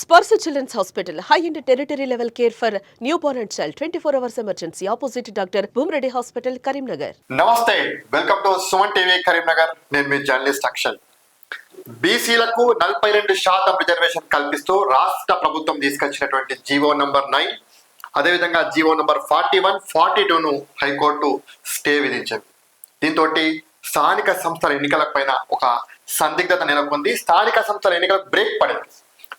Sparsha children's hospital high and tertiary level care for new born and child twenty four hours emergency opposite doctor Bhoomareddy hospital Karimnagar నమస్తే welcome to Suman TV Karimnagar నేను మీ journalist Akshay. బీసీలకు నలభై రెండు శాతం reservation కల్పిస్తూ రాష్ట్ర ప్రభుత్వం తీసుకొచ్చినటువంటి జీవో నంబర్ నైన్ అదేవిధంగా GO number forty one forty టూను high court stay విధించింది. దీంతో స్థానిక సంస్థల ఎన్నికల పైన ఒక సందిగ్ధత నెలకొంది. స్థానిక సంస్థల ఎన్నికలకు బ్రేక్ పడింది.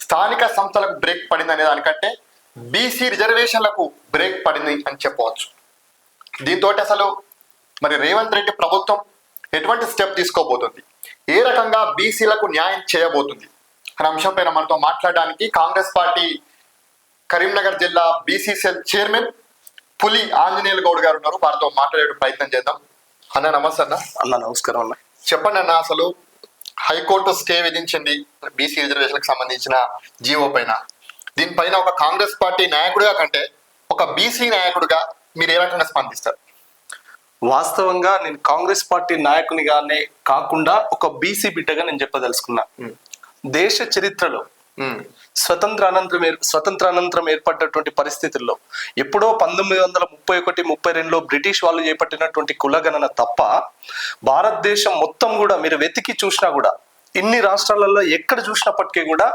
స్థానిక సంస్థలకు బ్రేక్ పడింది అనే దానికంటే బీసీ రిజర్వేషన్లకు బ్రేక్ పడింది అని చెప్పవచ్చు. దీంతో అసలు మరి రేవంత్ రెడ్డి ప్రభుత్వం ఎటువంటి స్టెప్ తీసుకోబోతుంది? ఏ రకంగా బీసీలకు న్యాయం చేయబోతుంది? అనే అంశంపైన మనతో మాట్లాడడానికి కాంగ్రెస్ పార్టీ కరీంనగర్ జిల్లా బీసీసీఎల్ చైర్మన్ పులి ఆంజనేయులు గౌడ్ గారు ఉన్నారు. వారితో మాట్లాడే ప్రయత్నం చేద్దాం. అన్న నమస్తే అన్న. అన్న నమస్కారం అన్న. చెప్పండి అన్న అసలు హైకోర్టు స్టే విధించింది బీసీ రిజర్వేషన్లకు సంబంధించిన జీవో పైన. దీనిపైన ఒక కాంగ్రెస్ పార్టీ నాయకుడిగా కంటే ఒక బీసీ నాయకుడిగా మీరు ఏ రకంగా స్పందిస్తారు? వాస్తవంగా నేను కాంగ్రెస్ పార్టీ నాయకునిగానే కాకుండా ఒక బీసీ బిడ్డగా నేను చెప్పదలుచుకున్నా. దేశ చరిత్రలో స్వతంత్ర అనంతరం ఏర్- స్వతంత్ర అనంతరం ఏర్పడినటువంటి పరిస్థితుల్లో ఎప్పుడో పంతొమ్మిది వందల ముప్పై ఒకటి ముప్పై రెండులో బ్రిటిష్ వాళ్ళు చేపట్టినటువంటి కులగణన తప్ప భారతదేశం మొత్తం కూడా మీరు వెతికి చూసినా కూడా ఇన్ని రాష్ట్రాలలో ఎక్కడ చూసినప్పటికీ కూడా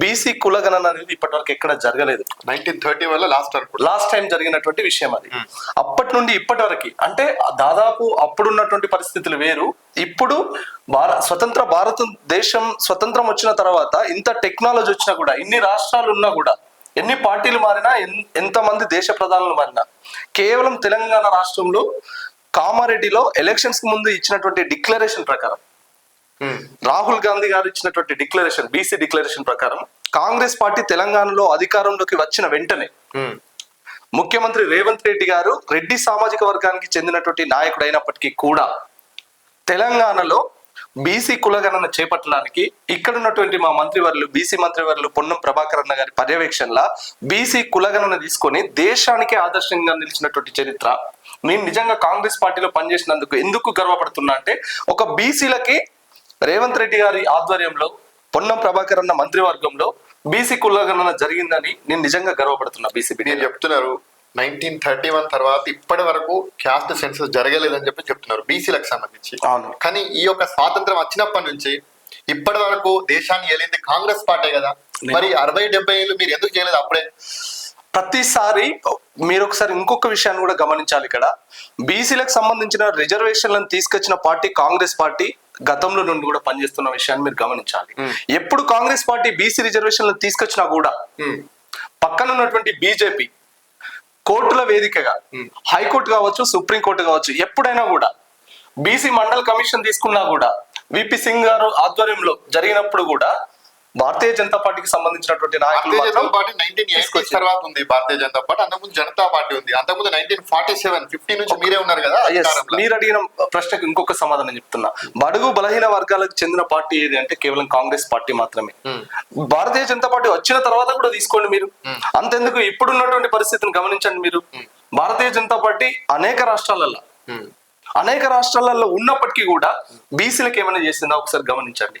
బీసీ కులగణన అనేది ఇప్పటివరకు ఎక్కడ జరగలేదు. నైన్టీన్ థర్టీ వల్ల లాస్ట్ లాస్ట్ టైం జరిగినటువంటి విషయం అది. అప్పటి నుండి ఇప్పటి వరకు అంటే దాదాపు అప్పుడున్నటువంటి పరిస్థితులు వేరు. ఇప్పుడు భార స్వతంత్ర భారతదేశం స్వతంత్రం వచ్చిన తర్వాత ఇంత టెక్నాలజీ వచ్చినా కూడా ఇన్ని రాష్ట్రాలు ఉన్నా కూడా ఎన్ని పార్టీలు మారినా ఎంతమంది దేశ ప్రధానులు మారినా కేవలం తెలంగాణ రాష్ట్రంలో కామారెడ్డిలో ఎలక్షన్స్కి ముందు ఇచ్చినటువంటి డిక్లరేషన్ ప్రకారం. రాహుల్ గాంధీ గారు ఇచ్చినటువంటి డిక్లరేషన్ బీసీ డిక్లరేషన్ ప్రకారం కాంగ్రెస్ పార్టీ తెలంగాణలో అధికారంలోకి వచ్చిన వెంటనే. ముఖ్యమంత్రి రేవంత్ రెడ్డి గారు రెడ్డి సామాజిక వర్గానికి చెందినటువంటి నాయకుడు అయినప్పటికీ కూడా తెలంగాణలో బీసీ కులగణన చేపట్టడానికి ఇక్కడ ఉన్నటువంటి మా మంత్రివర్యులు బీసీ మంత్రివర్యులు పొన్నం ప్రభాకర్ అన్న గారి పర్యవేక్షణలో బీసీ కులగణన తీసుకొని దేశానికే ఆదర్శంగా నిలిచినటువంటి చరిత్ర నేను నిజంగా కాంగ్రెస్ పార్టీలో పనిచేసినందుకు ఎందుకు గర్వపడుతున్నా అంటే ఒక బీసీలకి రేవంత్ రెడ్డి గారి ఆధ్వర్యంలో పొన్నం ప్రభాకర్ అన్న మంత్రివర్గంలో బీసీ కులగణన జరిగిందని నేను నిజంగా గర్వపడుతున్నా బీసీ మీరు చెప్తున్నారు. నైన్టీన్ థర్టీ వన్ తర్వాత ఇప్పటి వరకు క్యాస్ట్ సెన్సస్ జరగలేదని చెప్పి చెప్తున్నారు బీసీలకు సంబంధించి. అవును. కానీ ఈ యొక్క స్వాతంత్రం వచ్చినప్పటి నుంచి ఇప్పటి వరకు దేశాన్ని ఏలింది కాంగ్రెస్ పార్టీ కదా. మరి అరవై డెబ్బై ఏళ్ళు మీరు ఎందుకు చేయలేదు అప్పుడే? ప్రతిసారి మీరు ఒకసారి ఇంకొక విషయాన్ని కూడా గమనించాలి ఇక్కడ. బీసీలకు సంబంధించిన రిజర్వేషన్లను తీసుకొచ్చిన పార్టీ కాంగ్రెస్ పార్టీ గతంలో నుండి కూడా పనిచేస్తున్న విషయాన్ని మీరు గమనించాలి. ఎప్పుడు కాంగ్రెస్ పార్టీ బీసీ రిజర్వేషన్లను తీసుకొచ్చినా కూడా. పక్కన ఉన్నటువంటి బీజేపీ కోర్టుల వేదికగా. హైకోర్టు కావచ్చు సుప్రీం కోర్టు కావచ్చు ఎప్పుడైనా కూడా బీసీ మండల్ కమిషన్ తీసుకున్నా కూడా విపి సింగ్ గారు ఆధ్వర్యంలో జరిగినప్పుడు కూడా భారతీయ జనతా పార్టీకి సంబంధించినటువంటి నాయకులు Bharatiya Janata party nineteen eighty. తర్వాత ఉంది భారతీయ జనతా పార్టీ అంతకుముందు జనతా పార్టీ ఉంది అంతకుముందు నైన్టీన్ ఫార్టీ సెవెన్ ఫిఫ్టీ నుంచి మీరే ఉన్నారు కదా. మీరు అడిగిన ప్రశ్నకు ఇంకొక సమాధానం చెప్తున్నా బడుగు బలహీన వర్గాలకు చెందిన పార్టీ ఏది అంటే కేవలం కాంగ్రెస్ పార్టీ మాత్రమే Hmm. భారతీయ జనతా పార్టీ వచ్చిన తర్వాత కూడా తీసుకోండి మీరు అంతెందుకు ఇప్పుడున్నటువంటి పరిస్థితిని గమనించండి మీరు భారతీయ జనతా పార్టీ అనేక రాష్ట్రాలలో. అనేక రాష్ట్రాలలో ఉన్నప్పటికీ కూడా బీసీలకు ఏమైనా చేసిందా ఒకసారి గమనించండి.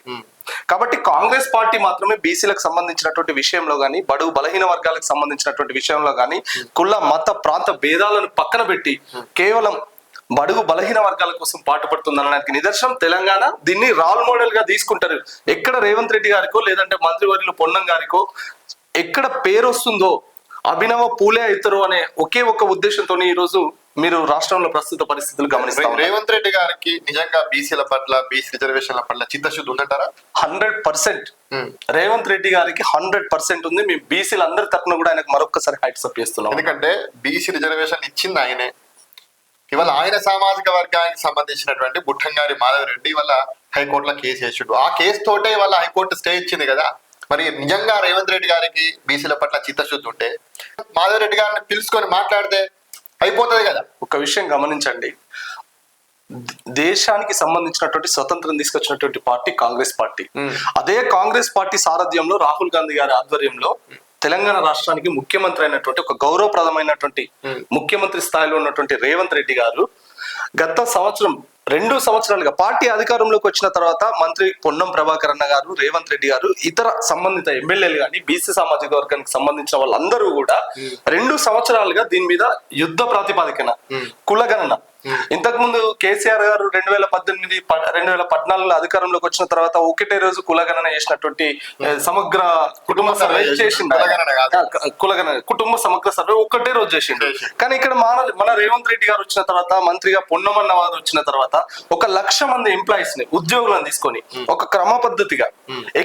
కాబట్టి కాంగ్రెస్ పార్టీ మాత్రమే బీసీలకు సంబంధించినటువంటి విషయంలో కానీ బడుగు బలహీన వర్గాలకు సంబంధించినటువంటి విషయంలో కానీ కుల మత ప్రాంత భేదాలను పక్కన పెట్టి కేవలం బడుగు బలహీన వర్గాల కోసం పాటుపడుతుందనడానికి నిదర్శనం తెలంగాణ. దీన్ని రాల్ మోడల్గా తీసుకుంటారు. ఎక్కడ రేవంత్ రెడ్డి గారికో లేదంటే మంత్రివర్యులు పొన్నం గారికో ఎక్కడ పేరు వస్తుందో అభినవ పూలే అవుతారు అనే ఒకే ఒక్క ఉద్దేశంతో ఈ రోజు మీరు రాష్ట్రంలో ప్రస్తుత పరిస్థితులు గమనిస్తారు రేవంత్ రెడ్డి గారికి నిజంగా బీసీల పట్ల బీసీ రిజర్వేషన్ల పట్ల చిత్తశుద్ధి ఉందంటారా? Hundred percent. రేవంత్ రెడ్డి గారికి హండ్రెడ్ పర్సెంట్ ఉంది. మీ బీసీలు అందరి తరపున కూడా ఆయనకు మరొకసారి హైట్స్ అప్ చేస్తున్నాం. ఎందుకంటే బీసీ రిజర్వేషన్ ఇచ్చింది ఆయనే. ఇవాళ ఆయన సామాజిక వర్గానికి సంబంధించినటువంటి బుట్టంగారి మాధవరెడ్డి ఇవాళ హైకోర్టులో కేసు వేసిండు. ఆ కేసు తోటే ఇవాళ హైకోర్టు స్టే ఇచ్చింది కదా. మరి నిజంగా రేవంత్ రెడ్డి గారికి బీసీల పట్ల చిత్తశుద్ధి ఉంటే మాధవరెడ్డి గారిని పిలుచుకొని మాట్లాడితే అయిపోతుంది కదా ఒక విషయం గమనించండి దేశానికి సంబంధించినటువంటి స్వతంత్రం తీసుకొచ్చినటువంటి పార్టీ కాంగ్రెస్ పార్టీ. అదే కాంగ్రెస్ పార్టీ సారథ్యంలో రాహుల్ గాంధీ గారి ఆధ్వర్యంలో తెలంగాణ రాష్ట్రానికి ముఖ్యమంత్రి అయినటువంటి ఒక గౌరవప్రదమైనటువంటి. ముఖ్యమంత్రి స్థాయిలో ఉన్నటువంటి రేవంత్ రెడ్డి గారు గత సంవత్సరం రెండు సంవత్సరాలుగా పార్టీ అధికారంలోకి వచ్చిన తర్వాత మంత్రి పొన్నం ప్రభాకర్ అన్న గారు రేవంత్ రెడ్డి గారు ఇతర సంబంధిత ఎమ్మెల్యేలు కానీ బీసీ సామాజిక వర్గానికి సంబంధించిన వాళ్ళందరూ కూడా రెండు సంవత్సరాలుగా దీని మీద యుద్ధ ప్రాతిపాదికన కులగణన ఇంతకు ముందు కేసీఆర్ గారు రెండు వేల పద్దెనిమిది రెండు వేల పద్నాలుగులో అధికారంలోకి వచ్చిన తర్వాత ఒకటే రోజు కులగణన చేసినటువంటి సమగ్ర కుటుంబ సర్వే చేసిండు. కులగణన కుటుంబ సమగ్ర సర్వే ఒక్కటే రోజు చేసిండు. కానీ ఇక్కడ మన మన రేవంత్ రెడ్డి గారు వచ్చిన తర్వాత మంత్రిగా పొన్నమన్న వారు వచ్చిన తర్వాత ఒక లక్ష మంది ఎంప్లాయీస్ని ఉద్యోగులను తీసుకొని ఒక క్రమ పద్ధతిగా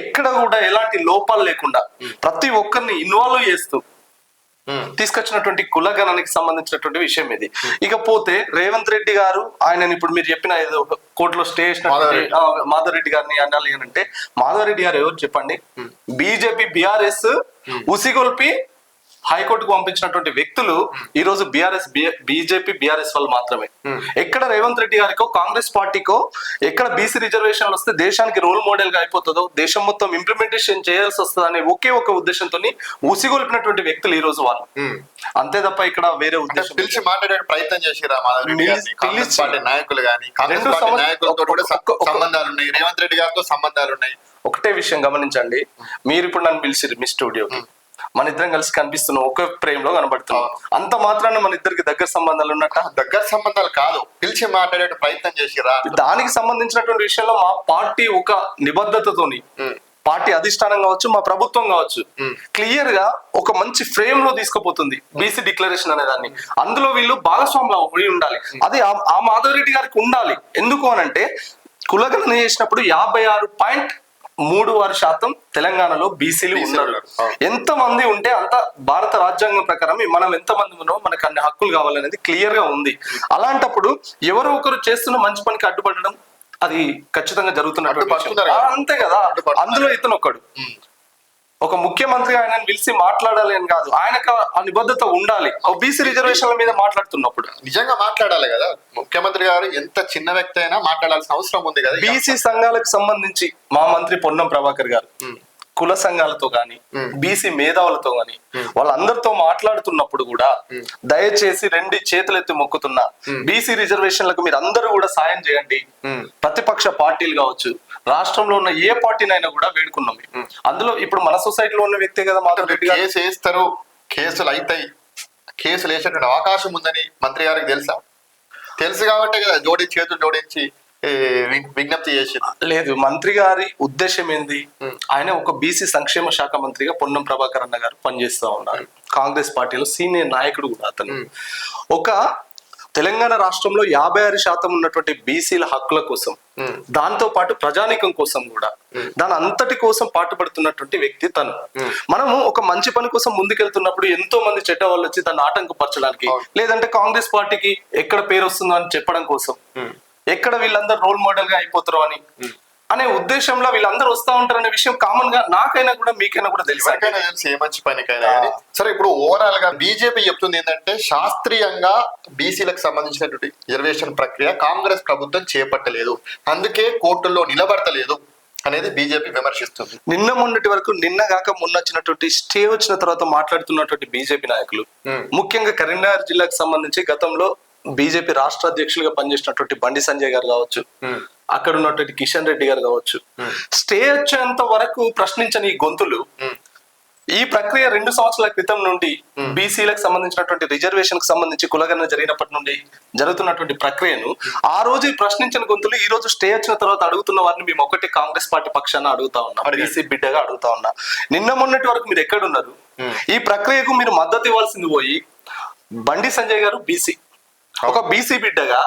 ఎక్కడ కూడా ఎలాంటి లోపాలు లేకుండా ప్రతి ఒక్కరిని ఇన్వాల్వ్ చేస్తూ. తీసుకొచ్చినటువంటి కులగణానికి సంబంధించినటువంటి విషయం ఇది. ఇకపోతే రేవంత్ రెడ్డి గారు ఆయన ఇప్పుడు మీరు చెప్పిన ఏదో కోర్టులో స్టే మాధవరెడ్డి. గారిని అనాలి అని అంటే మాధవరెడ్డి గారు ఎవరు చెప్పండి? బీజేపీ బీఆర్ఎస్ ఉసిగొల్పి హైకోర్టుకు పంపించినటువంటి వ్యక్తులు ఈ రోజు బీఆర్ఎస్ బీజేపీ బీఆర్ఎస్ వాళ్ళు మాత్రమే. ఎక్కడ రేవంత్ రెడ్డి గారికో కాంగ్రెస్ పార్టీకో ఎక్కడ బీసీ రిజర్వేషన్లు వస్తే దేశానికి రోల్ మోడల్గా అయిపోతుందో దేశం మొత్తం ఇంప్లిమెంటేషన్ చేయాల్సి వస్తుంది అనే ఒకే ఒక ఉద్దేశంతో ఉసిగొల్పినటువంటి వ్యక్తులు ఈ రోజు వాళ్ళు. ఉమ్. అంతే తప్ప ఇక్కడ వేరే ఉద్దేశం పిలిచి మాట్లాడే ప్రయత్నం చేసిరా కాంగ్రెస్ పార్టీ నాయకులు కాంగ్రెస్ పార్టీ సంవత్సరాలు- నాయకులతో కూడా సంబంధాలు ఉన్నాయి రేవంత్ రెడ్డి గారితో సంబంధాలు ఉన్నాయి ఒకటే విషయం గమనించండి. మీరు ఇప్పుడు నన్ను పిలిచిరు మీ స్టూడియోకి. మన ఇద్దరం కలిసి కనిపిస్తున్నాం ఒక ఫ్రేమ్లో కనబడుతున్నాం. అంత మాత్రాన మన ఇద్దరికి దగ్గర సంబంధాలు ఉన్నట్ట? దగ్గర సంబంధాలు కాదు. పిలిచి మాట్లాడే ప్రయత్నం చేసిరా? దానికి సంబంధించినటువంటి విషయంలో మా పార్టీ ఒక నిబద్ధతతోని. పార్టీ అధిష్టానం కావచ్చు మా ప్రభుత్వం కావచ్చు క్లియర్గా ఒక మంచి ఫ్రేమ్లో తీసుకుపోతుంది బీసీ డిక్లరేషన్ అనే దాన్ని. అందులో వీళ్ళు భాగస్వాములు అయి ఉండాలి. అది ఆ- ఆ మాధవరెడ్డి గారికి ఉండాలి. ఎందుకు అనంటే కులగణన చేసినప్పుడు యాభై ఆరు పాయింట్ మూడు ఆరు శాతం తెలంగాణలో బీసీలు ఉన్నారు. ఎంత మంది ఉంటే అంత భారత రాజ్యాంగం ప్రకారం మనం ఎంత మంది ఉన్నామో మనకు అన్ని హక్కులు కావాలనేది క్లియర్గా ఉంది. అలాంటప్పుడు ఎవరో ఒకరు చేస్తున్న మంచి పనికి అడ్డుపడడం అది ఖచ్చితంగా కదా. అంతే కదా. అందులో ఇతను ఒక్కడు ఒక ముఖ్యమంత్రి ఆయనను పిలిచి మాట్లాడాలి అని కాదు. ఆయనకు ఆ నిబద్ధత ఉండాలి బీసీ రిజర్వేషన్ల మీద మాట్లాడుతున్నప్పుడు. నిజంగా మాట్లాడాలి కదా. ముఖ్యమంత్రి గారు ఎంత చిన్న వ్యక్తి అయినా మాట్లాడాల్సిన అవసరం ఉంది కదా బీసీ సంఘాలకు సంబంధించి మా మంత్రి పొన్నం ప్రభాకర్ గారు కుల సంఘాలతో గాని బీసీ మేధావులతో గాని వాళ్ళందరితో మాట్లాడుతున్నప్పుడు కూడా దయచేసి రెండు చేతులెత్తి మొక్కుతున్నా. బీసీ రిజర్వేషన్లకు మీరు అందరూ కూడా సాయం చేయండి. ప్రతిపక్ష పార్టీలు కావచ్చు రాష్ట్రంలో ఉన్న ఏ పార్టీనైనా కూడా వేడుకున్నాం. అందులో ఇప్పుడు మన సొసైటీలో ఉన్న వ్యక్తే కదా మాధవ్ రెడ్డి గారు కేసు వేస్తారు కేసులు అవుతాయి కేసులు వేసేటువంటి అవకాశం ఉందని మంత్రి గారికి తెలుసా? తెలుసు కాబట్టి కదా జోడి చేతులు జోడించి విజ్ఞప్తి చేసి లేదు మంత్రి గారి ఉద్దేశం ఏంది? ఆయన ఒక బీసీ సంక్షేమ శాఖ మంత్రిగా పొన్నం ప్రభాకర్ అన్న గారు పనిచేస్తా ఉన్నారు. కాంగ్రెస్ పార్టీలో సీనియర్ నాయకుడు కూడా అతను. ఒక తెలంగాణ రాష్ట్రంలో యాభై ఆరు శాతం ఉన్నటువంటి బీసీల హక్కుల కోసం దాంతో పాటు ప్రజానీకం కోసం కూడా దాని అంతటి కోసం పాటుపడుతున్నటువంటి వ్యక్తి తను. మనము ఒక మంచి పని కోసం ముందుకెళ్తున్నప్పుడు ఎంతో మంది చెడ్డ వాళ్ళు వచ్చి దాన్ని ఆటంకపరచడానికి లేదంటే కాంగ్రెస్ పార్టీకి ఎక్కడ పేరు వస్తుందో అని చెప్పడం కోసం. ఎక్కడ వీళ్ళందరూ రోల్ మోడల్గా అయిపోతారో అని అనే ఉద్దేశంలో వీళ్ళందరూ వస్తా ఉంటారు అనే విషయం కామన్గా నాకైనా కూడా మీకైనా కూడా తెలుసు ఏ మంచి పనికైనా కానీ. సరే ఇప్పుడు ఓవరాల్గా బీజేపీ చెప్తుంది ఏంటంటే శాస్త్రీయంగా బీసీలకు సంబంధించినటువంటి రిజర్వేషన్ ప్రక్రియ కాంగ్రెస్ ప్రభుత్వం చేపట్టలేదు. అందుకే కోర్టుల్లో నిలబడతలేదు అనేది బీజేపీ విమర్శిస్తుంది. నిన్న మొన్నటి వరకు నిన్న కాక మొన్న వచ్చినటువంటి స్టే వచ్చిన తర్వాత మాట్లాడుతున్నటువంటి బీజేపీ నాయకులు. ముఖ్యంగా కరీంనగర్ జిల్లాకు సంబంధించి గతంలో బీజేపీ రాష్ట్ర అధ్యక్షులుగా పనిచేసినటువంటి బండి సంజయ్ గారు కావచ్చు అక్కడ ఉన్నటువంటి కిషన్ రెడ్డి గారు కావచ్చు. స్టే వచ్చేంత వరకు ప్రశ్నించని ఈ గొంతులు. ఈ ప్రక్రియ రెండు సంవత్సరాల క్రితం నుండి బీసీలకు సంబంధించినటువంటి రిజర్వేషన్కి సంబంధించి కులగణన జరిగినప్పటి నుండి జరుగుతున్నటువంటి ప్రక్రియను ఆ రోజు ప్రశ్నించిన గొంతులు ఈ రోజు స్టే వచ్చిన తర్వాత అడుగుతున్న వారిని మేము ఒకటి కాంగ్రెస్ పార్టీ పక్షాన అడుగుతా ఉన్నాం. బీసీ బిడ్డగా అడుగుతా ఉన్నా. నిన్న మొన్నటి వరకు మీరు ఎక్కడున్నారు? ఈ ప్రక్రియకు మీరు మద్దతు ఇవ్వాల్సింది పోయి బండి సంజయ్ గారు బీసీ. ఒక బీసీ బిడ్డగా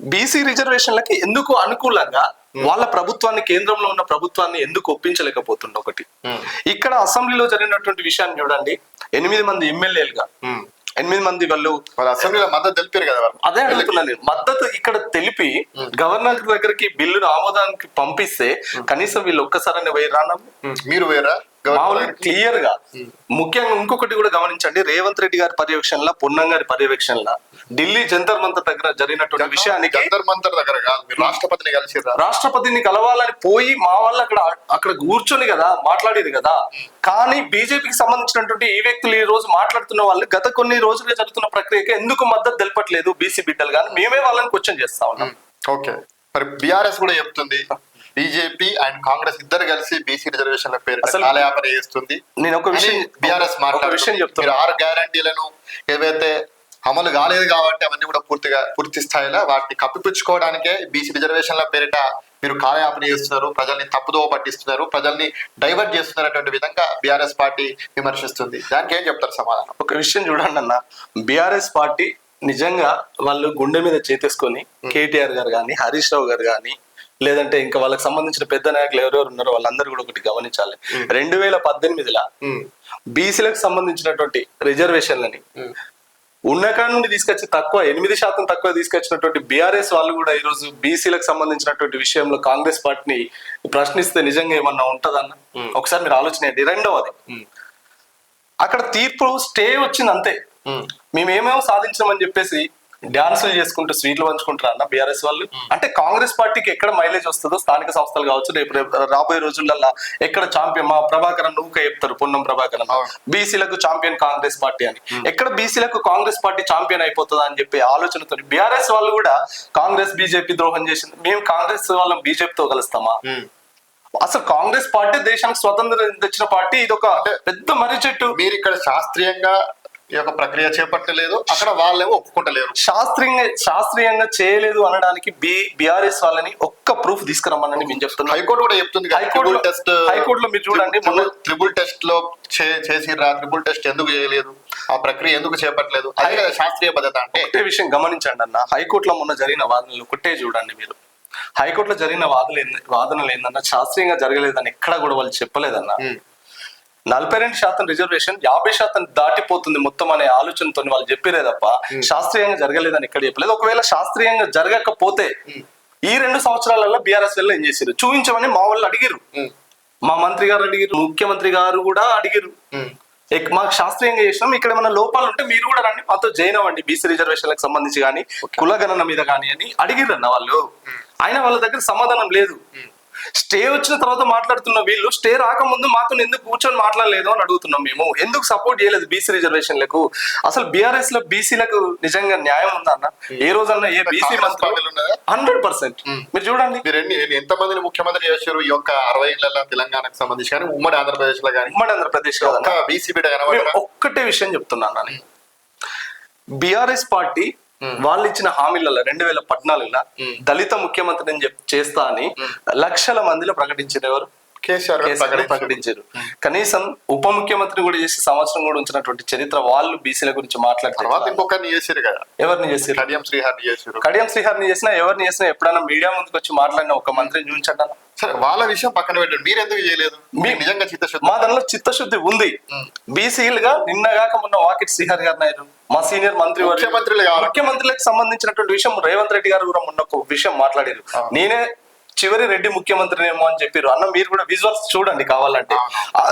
బీసీ రిజర్వేషన్లకి ఎందుకు అనుకూలంగా వాళ్ళ ప్రభుత్వాన్ని కేంద్రంలో ఉన్న ప్రభుత్వాన్ని ఎందుకు ఒప్పించలేకపోతుండ ఒకటి? ఇక్కడ అసెంబ్లీలో జరిగినటువంటి విషయాన్ని చూడండి. ఎనిమిది మంది ఎమ్మెల్యేలుగా. ఎనిమిది మంది వాళ్ళు అసెంబ్లీలో మద్దతు తెలిపారు కదా. అదే అడుగుతున్నాను. నేను. మద్దతు ఇక్కడ తెలిపి గవర్నర్ దగ్గరికి బిల్లును ఆమోదానికి పంపిస్తే కనీసం వీళ్ళు ఒక్కసారి పోయి రానా మీరు వేరా క్లియర్గా. ముఖ్యంగా ఇంకొకటి కూడా గమనించండి రేవంత్ రెడ్డి గారి పర్యవేక్షణలో పొన్నం గారి పర్యవేక్షణలో. ఢిల్లీ జంతర్ మంతర్ దగ్గర జరిగినటువంటి విషయానికి జంతర్ మంతర్ దగ్గర కాదు రాష్ట్రపతిని కలిసిరా రాష్ట్రపతిని కలవాలని పోయి మా వాళ్ళు అక్కడ అక్కడ కూర్చొని కదా మాట్లాడేది కదా. కానీ బీజేపీకి సంబంధించినటువంటి ఈ వ్యక్తులు ఈ రోజు మాట్లాడుతున్న వాళ్ళు గత కొన్ని రోజులుగా జరుగుతున్న ప్రక్రియకి ఎందుకు మద్దతు తెలపట్లేదు బీసీ బిడ్డలు? కానీ మేమే వాళ్ళని క్వశ్చన్ చేస్తా ఉన్నాం. ఓకే మరి బీఆర్ఎస్ కూడా చెప్తుంది బీజేపీ అండ్ కాంగ్రెస్ ఇద్దరు కలిసి బీసీ రిజర్వేషన్ల పేరు అసలు- కాలయాపన చేస్తుంది. నేను ఒక విషయం బీఆర్ఎస్ ఒక విషయం చెప్తాను ఆరు గ్యారంటీలను ఏవైతే అమలు కాలేదు కాబట్టి అవన్నీ కూడా పూర్తిగా పూర్తి స్థాయిలో వాటిని కప్పిపుచ్చుకోవడానికే బీసీ రిజర్వేషన్ల పేరిట మీరు కాలయాపన చేస్తున్నారు. ప్రజల్ని తప్పుదోవ పట్టిస్తున్నారు. ప్రజల్ని డైవర్ట్ చేస్తున్నటువంటి విధంగా బీఆర్ఎస్ పార్టీ విమర్శిస్తుంది. దానికి ఏం చెప్తారు సమాధానం? ఒక విషయం చూడండి అన్న. బీఆర్ఎస్ పార్టీ నిజంగా వాళ్ళు గుండె మీద చేతేసుకొని కేటీఆర్ గారు కానీ హరీష్ రావు గారు కానీ లేదంటే ఇంకా వాళ్ళకి సంబంధించిన పెద్ద నాయకులు ఎవరెవరు ఉన్నారో వాళ్ళందరూ కూడా ఒకటి గమనించాలి. రెండు వేల పద్దెనిమిదిలో బీసీలకు సంబంధించినటువంటి రిజర్వేషన్లని ఉన్న కాడ నుండి తీసుకొచ్చి తక్కువ ఎనిమిది శాతం తక్కువ తీసుకొచ్చినటువంటి బీఆర్ఎస్ వాళ్ళు కూడా ఈ రోజు బీసీలకు సంబంధించినటువంటి విషయంలో కాంగ్రెస్ పార్టీని ప్రశ్నిస్తే నిజంగా ఏమన్నా ఉంటదన్న? ఒకసారి మీరు ఆలోచన రెండవది అక్కడ తీర్పు స్టే వచ్చింది అంతే. ఉమ్. మేము. ఏమేమో సాధించామని చెప్పేసి డాన్సులు చేసుకుంటూ స్వీట్లు పంచుకుంటారా అన్న బీఆర్ఎస్ వాళ్ళు. అంటే కాంగ్రెస్ పార్టీకి ఎక్కడ మైలేజ్ వస్తుందో స్థానిక సంస్థలు కావచ్చు రేపు రాబోయే రోజులలో ఎక్కడ చాంపియన్ మా ప్రభాకరన్ నువ్వుక చెప్తారు పొన్నం ప్రభాకరన్ అవును. బీసీలకు చాంపియన్ కాంగ్రెస్ పార్టీ అని. ఎక్కడ బీసీలకు కాంగ్రెస్ పార్టీ చాంపియన్ అయిపోతుందా అని చెప్పి ఆలోచనతో బీఆర్ఎస్ వాళ్ళు కూడా కాంగ్రెస్ బీజేపీ ద్రోహం చేసింది. మేము కాంగ్రెస్ వాళ్ళం బీజేపీతో కలుస్తామా. అసలు కాంగ్రెస్ పార్టీ దేశానికి స్వతంత్రం తెచ్చిన పార్టీ ఇది ఒక పెద్ద మర్రి చెట్టు. మీరు ఇక్కడ శాస్త్రీయంగా ఈ యొక్క ప్రక్రియ చేపట్టలేదు. అక్కడ వాళ్ళేమో ఒప్పుకుంటలేరు. శాస్త్రీయంగా శాస్త్రీయంగా చేయలేదు అనడానికి బి బీఆర్ఎస్ వాళ్ళని ఒక్క ప్రూఫ్ తీసుకురమ్మని మేము చెప్తున్నాం. హైకోర్టు కూడా చెప్తుంది హైకోర్టులో- టెస్ట్ హైకోర్టులో మీరు చూడండి, మొన్న- ట్రిపుల్ టెస్ట్లో చే- చేసిర్రా ట్రిపుల్ టెస్ట్ ఎందుకు చేయలేదు ఆ ప్రక్రియ ఎందుకు చేపట్టలేదు? అదే శాస్త్రీయ పద్ధతి అంటే. ఒకటే విషయం గమనించండి అన్న హైకోర్టులో మొన్న జరిగిన వాదనలు ఒకటే చూడండి మీరు. హైకోర్టులో జరిగిన వాదనలు వాదనలు ఏందన్న శాస్త్రీయంగా జరగలేదని ఎక్కడ కూడా వాళ్ళు చెప్పలేదన్న. నలభై రెండు శాతం రిజర్వేషన్ యాభై శాతం దాటిపోతుంది మొత్తం అనే ఆలోచనతో వాళ్ళు చెప్పిరే తప్ప శాస్త్రీయంగా జరగలేదని ఎక్కడ చెప్పలేదు. ఒకవేళ శాస్త్రీయంగా జరగకపోతే ఈ రెండు సంవత్సరాలలో బీఆర్ఎస్ ఏం చేశారు చూపించమని మా వాళ్ళు అడిగిరు మా మంత్రి గారు అడిగిరు ముఖ్యమంత్రి గారు కూడా అడిగిరు మాకు శాస్త్రీయంగా చేసినాం ఇక్కడ ఏమైనా లోపాలు ఉంటే మీరు కూడా రండి మాతో జాయిన్ అవ్వండి బీసీ రిజర్వేషన్లకు సంబంధించి కానీ కులగణన మీద కానీ అని అడిగిరన్న వాళ్ళు. ఆయన వాళ్ళ దగ్గర సమాధానం లేదు. స్టే వచ్చిన తర్వాత మాట్లాడుతున్న వీళ్ళు. స్టే రాకముందు మాతో ఎందుకు కూర్చొని మాట్లాడలేదు అని అడుగుతున్నాం మేము. ఎందుకు సపోర్ట్ చేయలేదు బీసీ రిజర్వేషన్లకు అసలు బీఆర్ఎస్లో బీసీలకు నిజంగా న్యాయం ఉందా అన్న? ఏ రోజన్నా ఏ బీసీ ఉన్నదా? హండ్రెడ్ పర్సెంట్ మీరు చూడండి. మీరు ఎన్ని- ఎంతమందిని ముఖ్యమంత్రి చేశారు? ఈ యొక్క అరవై ఏళ్ళ తెలంగాణకు సంబంధించి కానీ ఉమ్మడి ఆంధ్రప్రదేశ్లో కానీ? ఉమ్మడి ఆంధ్రప్రదేశ్లో బీసీ బిడ్డ ఒక్కటే విషయం చెప్తున్నాను నాని. బీఆర్ఎస్ పార్టీ వాళ్ళు ఇచ్చిన హామీలలో రెండు వేల పద్నాలుగులో దళిత ముఖ్యమంత్రిని చేస్తా అని లక్షల మందిలో ప్రకటించారు ఎవరు? కేసీఆర్ గారు ప్రకటించారు. కనీసం ఉప ముఖ్యమంత్రి కూడా చేసి సంవత్సరం కూడా ఉంచినటువంటి చరిత్ర వాళ్ళు బీసీల గురించి మాట్లాడతారు ఇంకొకరిని చేశారు కదా. ఎవరిని చేసారు కడియం శ్రీహారిని చేశారు కడియం శ్రీహరిని చేసినా ఎవరిని చేసినా ఎప్పుడైనా మీడియా ముందుకు వచ్చి మాట్లాడిన ఒక మంత్రిని చూపించండి. సరే వాళ్ళ విషయం పక్కన పెట్టండి. మీరు ఎందుకు చేయలేదు మీకు నిజంగా చిత్తశుద్ధి మా దానిలో చిత్తశుద్ధి ఉంది. బీసీలుగా నిన్నగాక మొన్న వాకిట్ శ్రీహరి గారు నాయుడు మా సీనియర్ మంత్రి ముఖ్యమంత్రులు. ముఖ్యమంత్రులకు సంబంధించినటువంటి విషయం రేవంత్ రెడ్డి గారు కూడా మొన్న ఒక విషయం మాట్లాడారు. నేనే చివరి రెడ్డి ముఖ్యమంత్రినేమో అని చెప్పారు. అన్న మీరు కూడా విజువల్స్ చూడండి కావాలంటే.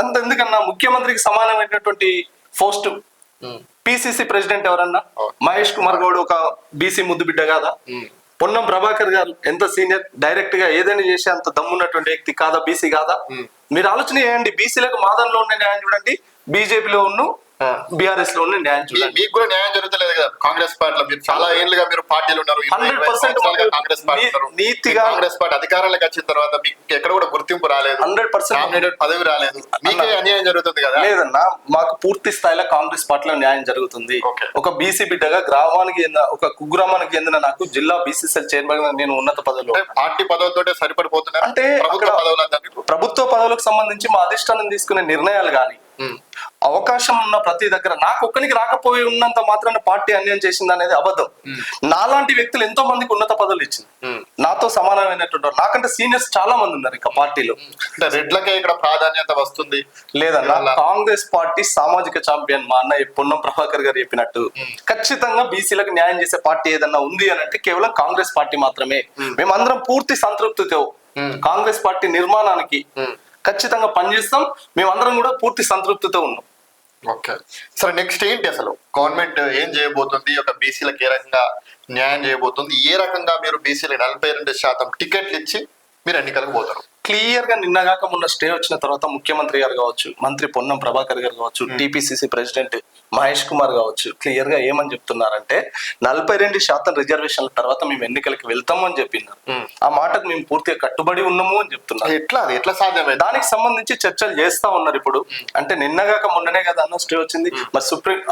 అంత ఎందుకన్నా ముఖ్యమంత్రికి సమానమైనటువంటి పోస్ట్. పిసిసి ప్రెసిడెంట్ ఎవరన్నా. మహేష్ కుమార్ గౌడ్ ఒక బీసీ ముద్దు బిడ్డ కాదా? పొన్నం ప్రభాకర్ గారు ఎంత సీనియర్? డైరెక్ట్గా ఏదైనా చేసే అంత దమ్మున్నటువంటి వ్యక్తి కాదా? బీసీ కాదా? మీరు ఆలోచన చేయండి. బీసీలకు మాదంలో ఉన్న న్యాయం చూడండి. బీజేపీలో ఉన్న బీఆర్ఎస్లో ఉన్న న్యాయం చూడండి మీకు కూడా న్యాయం జరుగుతలేదు కదా కాంగ్రెస్ పార్టీలో. మీరు చాలా ఏళ్ళుగా మీరు పార్టీలు ఉన్నారు. ఇరవై- 100% ఇరవై సంవత్సరాలుగా మాకు కాంగ్రెస్ పార్టీ. నీతిగా- కాంగ్రెస్ పార్టీ అధికారంలోకి వచ్చిన తర్వాత మీకు ఎక్కడ కూడా గుర్తింపు రాలేదు. 100% నామినేటెడ్ పదవి రాలేదు. మీకే అన్యాయం జరుగుతుంది కదా? లేదన్నా మాకు పూర్తి స్థాయిలో కాంగ్రెస్ పార్టీలో న్యాయం జరుగుతుంది. ఒక బీసీ బిడ్డగా గ్రామానికి చెందిన ఒక కుగ్రామానికి చెందిన నాకు జిల్లా బీసీసీఎల్ చైర్మన్ నేను ఉన్నత పదవిలో. పార్టీ పదవులతోటే సరిపడిపోతున్నారు? అంటే ప్రభుత్వ పదవులకు సంబంధించి మా అధిష్టానం తీసుకునే నిర్ణయాలు కానీ. అవకాశం ఉన్న ప్రతి దగ్గర నాకు ఒక్కనికి రాకపోయి ఉన్నంత మాత్రాన పార్టీ అన్యాయం చేసింది అనేది అబద్ధం. నాలాంటి వ్యక్తులు ఎంతో మందికి ఉన్నత పదవులు ఇచ్చింది. నాతో సమానమైనటువంటి. నాకంటే సీనియర్స్ చాలా మంది ఉన్నారు ఇంకా పార్టీలో. అంటే రెడ్లకే ఇక్కడ ప్రాధాన్యత వస్తుంది. లేదన్నా కాంగ్రెస్ పార్టీ సామాజిక ఛాంపియన్ మా అన్న పొన్నం ప్రభాకర్ గారు చెప్పినట్టు. ఖచ్చితంగా బీసీలకు న్యాయం చేసే పార్టీ ఏదన్నా ఉంది అని అంటే కేవలం కాంగ్రెస్ పార్టీ మాత్రమే. మేమందరం పూర్తి సంతృప్తితో కాంగ్రెస్ పార్టీ నిర్మాణానికి ఖచ్చితంగా పనిచేస్తాం. మేమందరం కూడా పూర్తి సంతృప్తితో ఉన్నాం. ఓకే. సరే నెక్స్ట్ ఏంటి అసలు? గవర్నమెంట్ ఏం చేయబోతుంది? ఒక బీసీలకు ఏ రకంగా న్యాయం చేయబోతుంది? ఏ రకంగా మీరు బీసీలకు నలభై రెండు శాతం టికెట్లు ఇచ్చి మీరు ఎన్నికలకు పోతారు? క్లియర్గా నిన్నగాక మొన్న స్టే వచ్చిన తర్వాత ముఖ్యమంత్రి గారు కావచ్చు మంత్రి పొన్నం ప్రభాకర్ గారు కావచ్చు టీపీసీసీ ప్రెసిడెంట్ మహేష్ కుమార్ కావచ్చు క్లియర్గా ఏమని చెప్తున్నారంటే నలభై రెండు శాతం రిజర్వేషన్ల తర్వాత మేము ఎన్నికలకు వెళ్తాము అని చెప్పినారు. ఆ మాటకు మేము పూర్తిగా కట్టుబడి ఉన్నాము అని చెప్తున్నారు. ఎట్లా అది ఎట్లా సాధ్యమైంది? దానికి సంబంధించి చర్చలు చేస్తా ఉన్నారు ఇప్పుడు. అంటే నిన్నగాక మొన్ననే కదా అన్న స్టే వచ్చింది. మరి సుప్రీం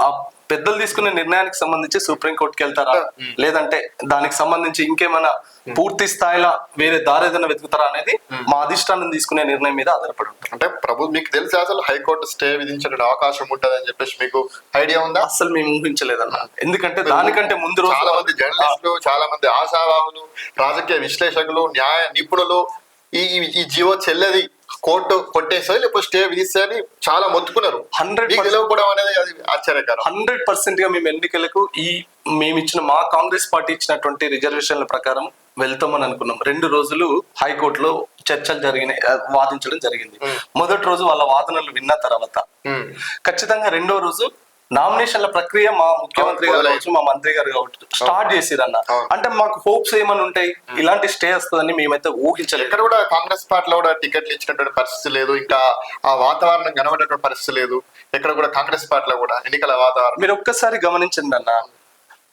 పెద్దలు తీసుకునే నిర్ణయానికి సంబంధించి సుప్రీం కోర్టుకి వెళ్తారా? లేదంటే దానికి సంబంధించి ఇంకేమైనా పూర్తి స్థాయిలో వేరే దారి ఏదైనా వెతుకుతారా అనేది మా అధిష్టానం తీసుకునే నిర్ణయం మీద ఆధారపడి ఉంటుంది. అంటే ప్రభు మీకు తెలిసి అసలు హైకోర్టు స్టే విధించే అవకాశం ఉంటది అని చెప్పేసి మీకు ఐడియా ఉందా? అసలు మేము ఊహించలేదన్న. ఎందుకంటే దానికంటే ముందు చాలా మంది జర్నలిస్టులు చాలా మంది ఆశావాహులు రాజకీయ విశ్లేషకులు న్యాయ నిపుణులు ఈ- ఈ జీవో చెల్లెది కోర్టు కొట్టేస్తుంది లేకపోతే స్టే విధిస్తే అని చాలా మొత్తుకున్నారు. 100% మీకు తెలియకపోవడం అనేది అది ఆశ్చర్యకరం. హండ్రెడ్ పర్సెంట్గా మేము ఎన్నికలకు ఈ మేము ఇచ్చిన మా కాంగ్రెస్ పార్టీ ఇచ్చినటువంటి రిజర్వేషన్ల ప్రకారం వెళ్తామని అనుకున్నాం. రెండు రోజులు హైకోర్టులో చర్చలు జరిగినాయి వాదించడం జరిగింది. మొదటి రోజు వాళ్ళ వాదనలు విన్న తర్వాత. ఖచ్చితంగా రెండో రోజు నామినేషన్ల ప్రక్రియ మా ముఖ్యమంత్రి గారు కావచ్చు మా మంత్రి గారు కావచ్చు స్టార్ట్ చేసిరన్న. అంటే మాకు హోప్స్ ఏమని ఉంటాయి ఇలాంటి స్టే వస్తుందని మేమైతే ఊహించలేదు ఎక్కడ కూడా కాంగ్రెస్ పార్టీలో కూడా టికెట్లు ఇచ్చినటువంటి పరిస్థితి లేదు. ఇంకా ఆ వాతావరణం కనబడేటువంటి పరిస్థితి లేదు. ఎక్కడ కూడా కాంగ్రెస్ పార్టీలో కూడా ఎన్నికల వాతావరణం. మీరు ఒక్కసారి గమనించండి అన్న.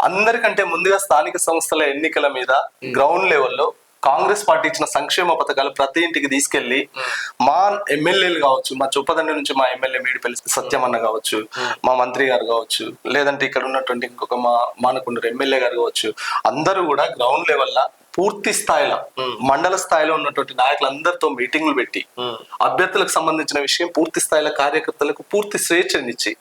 అందరికంటే ముందుగా స్థానిక సంస్థల ఎన్నికల మీద గ్రౌండ్ లెవెల్లో కాంగ్రెస్ పార్టీ ఇచ్చిన సంక్షేమ పథకాలు ప్రతి ఇంటికి తీసుకెళ్ళి మా ఎమ్మెల్యేలు కావచ్చు మా చొప్పదండి నుంచి మా ఎమ్మెల్యే మేడిపల్లి సత్యమన్న కావచ్చు మా మంత్రి గారు కావచ్చు లేదంటే ఇక్కడ ఉన్నటువంటి ఇంకొక మా మానకొండరు ఎమ్మెల్యే గారు కావచ్చు అందరూ కూడా గ్రౌండ్ లెవెల్లో పూర్తి స్థాయిలో మండల స్థాయిలో ఉన్నటువంటి నాయకులందరితో మీటింగ్లు పెట్టి అభ్యర్థులకు సంబంధించిన విషయం పూర్తి స్థాయిలో కార్యకర్తలకు పూర్తి స్వేచ్ఛనిచ్చి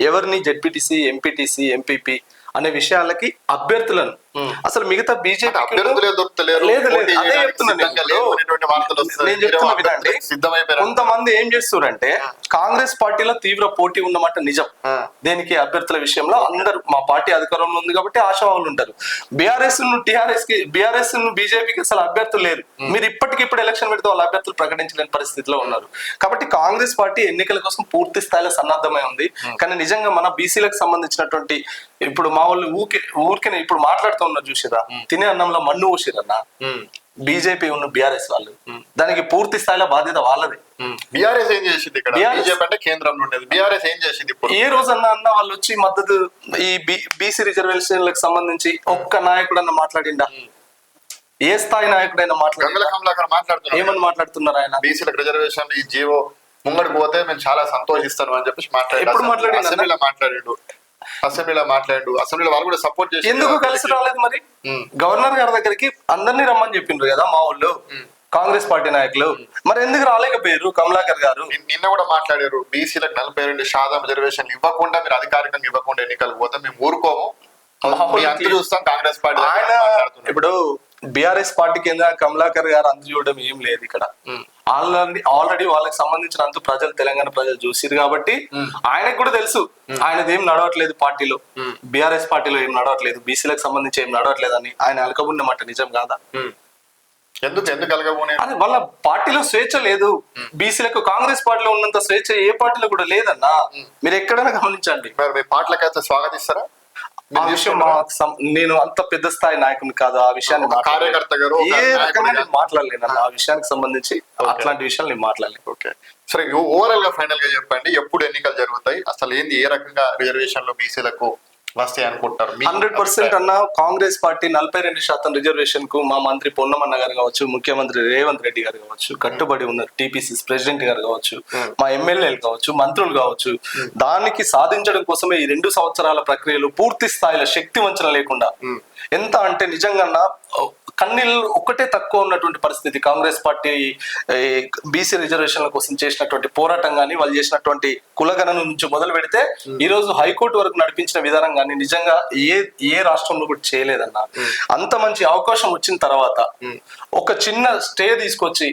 ఎవరిని జెడ్పీటీసీ ఎంపీటీసీ ఎంపీపీ అనే విషయాలకి అభ్యర్థులను అసలు మిగతా బీజేపీ కొంతమంది ఏం చేస్తున్నారంటే కాంగ్రెస్ పార్టీలో తీవ్ర పోటీ ఉన్నమాట నిజం. దేనికి? అభ్యర్థుల విషయంలో అందరు మా పార్టీ అధికారంలో ఉంది కాబట్టి ఆశావాహులు ఉంటారు. బీఆర్ఎస్ను టిఆర్ఎస్కి బీఆర్ఎస్ను బీజేపీకి అసలు అభ్యర్థులు లేరు. మీరు ఇప్పటికిప్పుడు ఎలక్షన్ పెడితే వాళ్ళ అభ్యర్థులు ప్రకటించలేని పరిస్థితిలో ఉన్నారు. కాబట్టి కాంగ్రెస్ పార్టీ ఎన్నికల కోసం పూర్తి స్థాయిలో సన్నద్ధమై ఉంది. కానీ నిజంగా మన బీసీలకు సంబంధించినటువంటి ఇప్పుడు మా వాళ్ళు ఊకే ఊరికే ఇప్పుడు మాట్లాడుతూ ఉన్నారు చూసిరా తినే అన్నంలో మన్ను ఊసిరన్న. బీజేపీ ఉన్న బీఆర్ఎస్ వాళ్ళు. దానికి పూర్తి స్థాయిలో బాధ్యత వాళ్ళది. బీఆర్ఎస్ ఏం చేసింది ఇక్కడ? బీజేపీ అంటే కేంద్రంలో ఉండేది బీఆర్ఎస్ ఏం చేసింది ఇప్పుడు? ఏ రోజన్నా అన్న వాళ్ళు వచ్చి మద్దతు ఈ బీసీ రిజర్వేషన్లకు సంబంధించి ఒక్క నాయకుడు అన్న మాట్లాడిండా ఏ స్థాయి నాయకుడైనా మాట్లాడి మాట్లాడుతున్నారు. ఏమని మాట్లాడుతున్నారు ఆయన? బీసీలకు రిజర్వేషన్ ఈ జీవో ముంగడికి పోతే మేము చాలా సంతోషిస్తాను అని చెప్పేసి ఎప్పుడు మాట్లాడాడు? అసెంబ్లీలో మాట్లాడు. అసెంబ్లీలో వాళ్ళు కూడా సపోర్ట్ చేసి ఎందుకు కలిసి రాలేదు మరి. గవర్నర్ గారి దగ్గరికి అందరినీ రమ్మని చెప్పిండ్రు కదా మా వాళ్ళు కాంగ్రెస్ పార్టీ నాయకులు. మరి ఎందుకు రాలేకపోయారు కమలాకర్ గారు? నిన్న- కూడా మాట్లాడారు. బీసీలకు నలభై రెండు శాతం రిజర్వేషన్ ఇవ్వకుండా మీరు అధికారికంగా ఇవ్వకుండా ఎన్నికలకు పోతే మేము ఊరుకోము. అంత చూస్తాం కాంగ్రెస్ పార్టీ ఆయన. ఇప్పుడు బీఆర్ఎస్ పార్టీ కింద కమలాకర్ గారు అంత చూడడం ఏం లేదు ఇక్కడ. ఆల్రెడీ ఆల్రెడీ వాళ్ళకి సంబంధించిన అంత ప్రజలు తెలంగాణ ప్రజలు చూసిరు కాబట్టి ఆయనకు కూడా తెలుసు. ఆయనది ఏం నడవట్లేదు పార్టీలో. బీఆర్ఎస్ పార్టీలో ఏం నడవట్లేదు. బీసీలకు సంబంధించి ఏం నడవట్లేదు అని ఆయన అలకబున్నమాట నిజం కాదా. ఎందుకు ఎందుకు అది వాళ్ళ పార్టీలో స్వేచ్ఛ లేదు. బీసీలకు కాంగ్రెస్ పార్టీలో ఉన్నంత స్వేచ్ఛ ఏ పార్టీలో కూడా లేదన్నా. మీరు ఎక్కడైనా గమనించండి. మరి మీ పాటలకైతే స్వాగతిస్తారా? ఆ విషయం నేను అంత పెద్ద స్థాయి నాయకుని కాదు ఆ విషయాన్ని. కార్యకర్త గారు, ఏ రకంగా. నేను మాట్లాడలేను. ఆ విషయానికి సంబంధించి అట్లాంటి విషయాలు నేను మాట్లాడలేను ఓకే సరే ఓవరాల్గా ఫైనల్గా చెప్పండి ఎప్పుడు ఎన్నికలు జరుగుతాయి అసలు ఏంది ఏ రకంగా రిజర్వేషన్లు బీసీలకు వస్తాయి అనుకుంటారు. హండ్రెడ్ పర్సెంట్ అన్న కాంగ్రెస్ పార్టీ నలభై రెండు శాతం రిజర్వేషన్కు మా మంత్రి పొన్నమన్న గారు కావచ్చు ముఖ్యమంత్రి రేవంత్ రెడ్డి గారు కావచ్చు కట్టుబడి ఉన్నారు టీపీసీ ప్రెసిడెంట్ గారు కావచ్చు మా ఎమ్మెల్యేలు కావచ్చు మంత్రులు కావచ్చు దానికి సాధించడం కోసమే ఈ రెండు సంవత్సరాల ప్రక్రియలు పూర్తి స్థాయిలో శక్తి వంచన లేకుండా ఎంత అంటే నిజంగా కన్నీళ్ళు ఒక్కటే తక్కువ ఉన్నటువంటి పరిస్థితి. కాంగ్రెస్ పార్టీ బీసీ రిజర్వేషన్ల కోసం చేసినటువంటి పోరాటం కానీ వాళ్ళు చేసినటువంటి కులగణన నుంచి మొదలు పెడితే ఈ రోజు హైకోర్టు వరకు నడిపించిన విధానం కానీ నిజంగా ఏ ఏ రాష్ట్రంలో కూడా చేయలేదన్న అంత మంచి అవకాశం వచ్చిన తర్వాత ఒక చిన్న స్టే తీసుకొచ్చి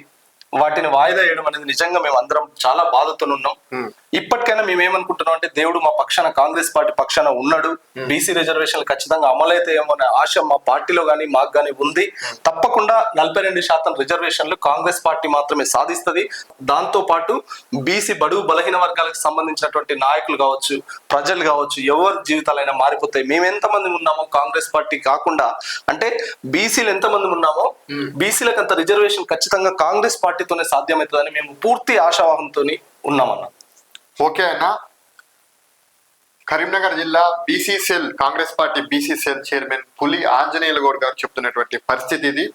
వాటిని వాయిదా వేయడం అనేది నిజంగా మేము అందరం చాలా బాధతో ఉన్నాం ఇప్పటికైనా మేము ఏమనుకుంటున్నాం అంటే దేవుడు మా పక్షాన కాంగ్రెస్ పార్టీ పక్షాన ఉన్నాడు. బీసీ రిజర్వేషన్లు ఖచ్చితంగా అమలైతాయేమో అనే ఆశ మా పార్టీలో గానీ మాకు గానీ ఉంది. తప్పకుండా నలభై రెండు శాతం రిజర్వేషన్లు కాంగ్రెస్ పార్టీ మాత్రమే సాధిస్తుంది. దాంతో పాటు బీసీ బడుగు బలహీన వర్గాలకు సంబంధించినటువంటి నాయకులు కావచ్చు ప్రజలు కావచ్చు ఎవరి జీవితాలైనా మారిపోతాయి. మేము ఎంతమంది ఉన్నామో కాంగ్రెస్ పార్టీ కాకుండా అంటే బీసీలు ఎంతమంది ఉన్నామో బీసీలకు అంత రిజర్వేషన్ ఖచ్చితంగా కాంగ్రెస్ పార్టీతోనే సాధ్యమవుతుందని మేము పూర్తి ఆశావాహంతో ఉన్నామన్న. ఓకే అన్న. కరీంనగర్ జిల్లా BC cell Congress party BC cell chairman Puli Anjaneyulu Goud గారు చెప్తున్నటువంటి పరిస్థితి ఇది.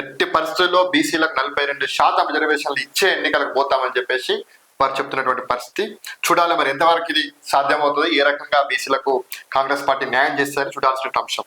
ఎట్టి పరిస్థితుల్లో బీసీలకు నలభై రెండు శాతం రిజర్వేషన్లు ఇచ్చే ఎన్నికలకు పోతామని చెప్పేసి వారు చెప్తున్నటువంటి పరిస్థితి. చూడాలి మరి ఎంతవరకు ఇది సాధ్యమవుతుంది ఏ రకంగా బీసీలకు కాంగ్రెస్ పార్టీ న్యాయం చేస్తారని చూడాల్సిన అంశం.